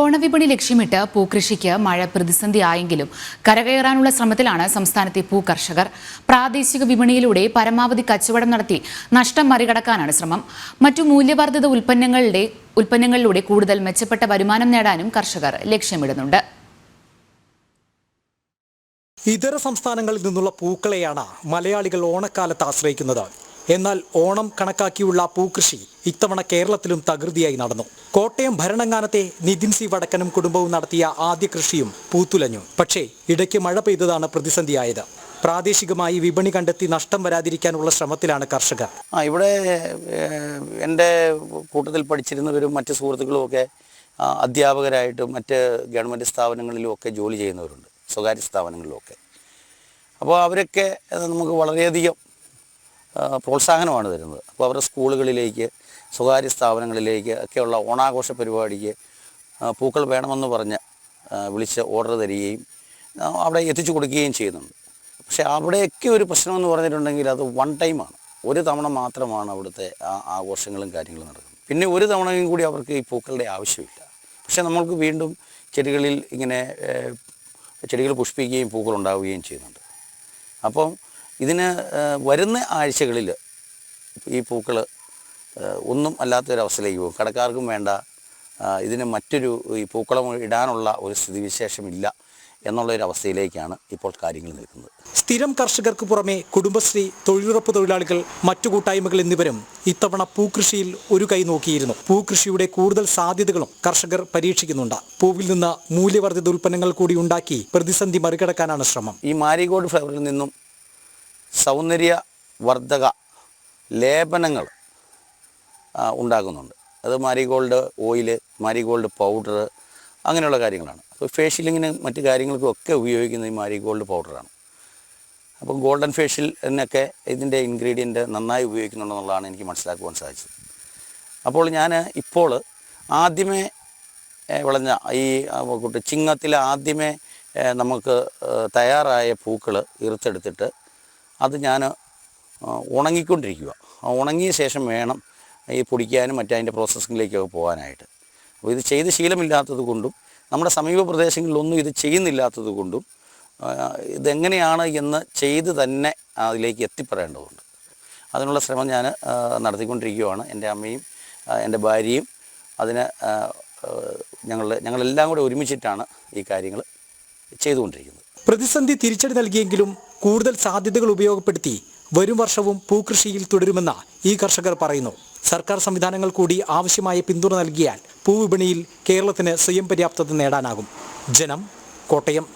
ഓണവിപണി ലക്ഷ്യമിട്ട് പൂക്കൃഷിക്ക് മഴ പ്രതിസന്ധിയായെങ്കിലും കരകയറാനുള്ള ശ്രമത്തിലാണ് സംസ്ഥാനത്തെ പൂക്കർഷകർ പ്രാദേശിക വിപണിയിലൂടെ പരമാവധി കച്ചവടം നടത്തി നഷ്ടം മറികടക്കാനാണ് ശ്രമം. മറ്റു മൂല്യവർദ്ധിത ഉൽപ്പന്നങ്ങളുടെ ഉൽപ്പന്നങ്ങളിലൂടെ കൂടുതൽ മെച്ചപ്പെട്ട വരുമാനം നേടാനും കർഷകർ ലക്ഷ്യമിടുന്നുണ്ട്. ഇതര സംസ്ഥാനങ്ങളിൽ നിന്നുള്ള പൂക്കളെയാണ് മലയാളികൾ ഓണക്കാലത്ത് ആശ്രയിക്കുന്നത്. എന്നാൽ ഓണം കണക്കാക്കിയുള്ള പൂക്കൃഷി ഇത്തവണ കേരളത്തിലും തകൃതിയായി നടന്നു. കോട്ടയം ഭരണങ്ങാനത്തെ നിതിൻ സി വടക്കനും കുടുംബവും നടത്തിയ ആദ്യ കൃഷിയും പൂത്തുലഞ്ഞു. പക്ഷേ ഇടയ്ക്ക് മഴ പെയ്തതാണ് പ്രതിസന്ധിയായത്. പ്രാദേശികമായി വിപണി കണ്ടെത്തി നഷ്ടം വരാതിരിക്കാനുള്ള ശ്രമത്തിലാണ് കർഷകർ. ആ ഇവിടെ എന്റെ കൂട്ടത്തിൽ പഠിച്ചിരുന്നവരും മറ്റ് സുഹൃത്തുക്കളും ഒക്കെ അധ്യാപകരായിട്ടും മറ്റ് ഗവൺമെന്റ് സ്ഥാപനങ്ങളിലും ഒക്കെ ജോലി ചെയ്യുന്നവരുണ്ട്. സ്വകാര്യ സ്ഥാപനങ്ങളിലും ഒക്കെ അപ്പോൾ അവരൊക്കെ നമുക്ക് വളരെയധികം പ്രോത്സാഹനമാണ് തരുന്നത്. അപ്പോൾ അവരുടെ സ്കൂളുകളിലേക്ക് സ്വകാര്യ സ്ഥാപനങ്ങളിലേക്ക് ഒക്കെയുള്ള ഓണാഘോഷ പരിപാടിക്ക് പൂക്കൾ വേണമെന്ന് പറഞ്ഞ് വിളിച്ച് ഓർഡർ തരികയും അവിടെ എത്തിച്ചു കൊടുക്കുകയും ചെയ്യുന്നുണ്ട്. പക്ഷേ അവിടെയൊക്കെ ഒരു പ്രശ്നമെന്ന് പറഞ്ഞിട്ടുണ്ടെങ്കിൽ അത് വൺ ടൈമാണ് ഒരു തവണ മാത്രമാണ് അവിടുത്തെ ആ ആഘോഷങ്ങളും കാര്യങ്ങളും നടക്കുന്നത്. പിന്നെ ഒരു തവണയും കൂടി അവർക്ക് ഈ പൂക്കളുടെ ആവശ്യമില്ല. പക്ഷേ നമ്മൾക്ക് വീണ്ടും ചെടികളിൽ ഇങ്ങനെ ചെടികൾ പുഷ്പിക്കുകയും പൂക്കൾ ഉണ്ടാവുകയും ചെയ്യുന്നുണ്ട്. അപ്പം ഇതിന് വരുന്ന ആഴ്ചകളിൽ ഈ പൂക്കൾ ഒന്നും അല്ലാത്തൊരവസ്ഥയിലേക്ക് പോകും. കടക്കാർക്കും വേണ്ട ഇതിന് മറ്റൊരു ഈ പൂക്കളം ഇടാനുള്ള ഒരു സ്ഥിതിവിശേഷമില്ല എന്നുള്ളൊരവസ്ഥയിലേക്കാണ് ഇപ്പോൾ കാര്യങ്ങൾ നിൽക്കുന്നത്. സ്ഥിരം കർഷകർക്ക് പുറമെ കുടുംബശ്രീ തൊഴിലുറപ്പ് തൊഴിലാളികൾ മറ്റു കൂട്ടായ്മകൾ എന്നിവരും ഇത്തവണ പൂക്കൃഷിയിൽ ഒരു കൈ നോക്കിയിരുന്നു. പൂക്കൃഷിയുടെ കൂടുതൽ സാധ്യതകളും കർഷകർ പരീക്ഷിക്കുന്നുണ്ട്. പൂവിൽ നിന്ന് മൂല്യവർദ്ധിത ഉൽപ്പന്നങ്ങൾ കൂടി ഉണ്ടാക്കി പ്രതിസന്ധി മറികടക്കാനാണ് ശ്രമം. ഈ മാരിഗോൾഡ് ഫ്ലവറിൽ നിന്നും സൗന്ദര്യ വർദ്ധക ലേപനങ്ങൾ ഉണ്ടാക്കുന്നുണ്ട് അത് മാരിഗോൾഡ് ഓയിൽ മാരിഗോൾഡ് പൗഡർ അങ്ങനെയുള്ള കാര്യങ്ങളാണ്. അപ്പോൾ ഫേഷ്യലിങ്ങിന് മറ്റു കാര്യങ്ങൾക്കും ഒക്കെ ഉപയോഗിക്കുന്ന ഈ മാരിഗോൾഡ് പൗഡറാണ് അപ്പോൾ ഗോൾഡൻ ഫേഷ്യൽ എന്നൊക്കെ ഇതിന്റെ ഇൻഗ്രീഡിയന്റ് നന്നായി ഉപയോഗിക്കുന്നുണ്ടെന്നുള്ളതാണ് എനിക്ക് മനസ്സിലാക്കുവാൻ സാധിച്ചത്. അപ്പോൾ ഞാൻ ഇപ്പോൾ ആദ്യമേ വിളഞ്ഞ ഈ ചിങ്ങത്തിൽ ആദ്യമേ നമുക്ക് തയ്യാറായ പൂക്കൾ ഇറുത്തെടുത്തിട്ട് അത് ഞാൻ ഉണങ്ങിക്കൊണ്ടിരിക്കുക ഉണങ്ങിയ ശേഷം വേണം ഈ പൊടിക്കാനും മറ്റതിന്റെ പ്രോസസ്സിങ്ങിലേക്കൊക്കെ പോകാനായിട്ട്. അപ്പോൾ ഇത് ചെയ്ത് ശീലമില്ലാത്തത് കൊണ്ടും നമ്മുടെ സമീപ പ്രദേശങ്ങളിലൊന്നും ഇത് ചെയ്യുന്നില്ലാത്തത് കൊണ്ടും ഇതെങ്ങനെയാണ് എന്ന് ചെയ്ത് തന്നെ അതിലേക്ക് എത്തിപ്പെടേണ്ടതുണ്ട്. അതിനുള്ള ശ്രമം ഞാൻ നടത്തിക്കൊണ്ടിരിക്കുകയാണ് എന്റെ അമ്മയും എന്റെ ഭാര്യയും അതിന് ഞങ്ങൾ ഞങ്ങളെല്ലാം കൂടെ ഒരുമിച്ചിട്ടാണ് ഈ കാര്യങ്ങൾ ചെയ്തുകൊണ്ടിരിക്കുന്നത് പ്രതിസന്ധി തിരിച്ചടി നൽകിയെങ്കിലും കൂടുതൽ സാധ്യതകൾ ഉപയോഗപ്പെടുത്തി വരും വർഷവും പൂക്കൃഷിയിൽ തുടരുമെന്ന് ഈ കർഷകർ പറയുന്നു. സർക്കാർ സംവിധാനങ്ങൾ കൂടി ആവശ്യമായ പിന്തുണ നൽകിയാൽ പൂവിപണിയിൽ കേരളത്തിന് സ്വയം പര്യാപ്തത നേടാനാകും. ജനം കോട്ടയം.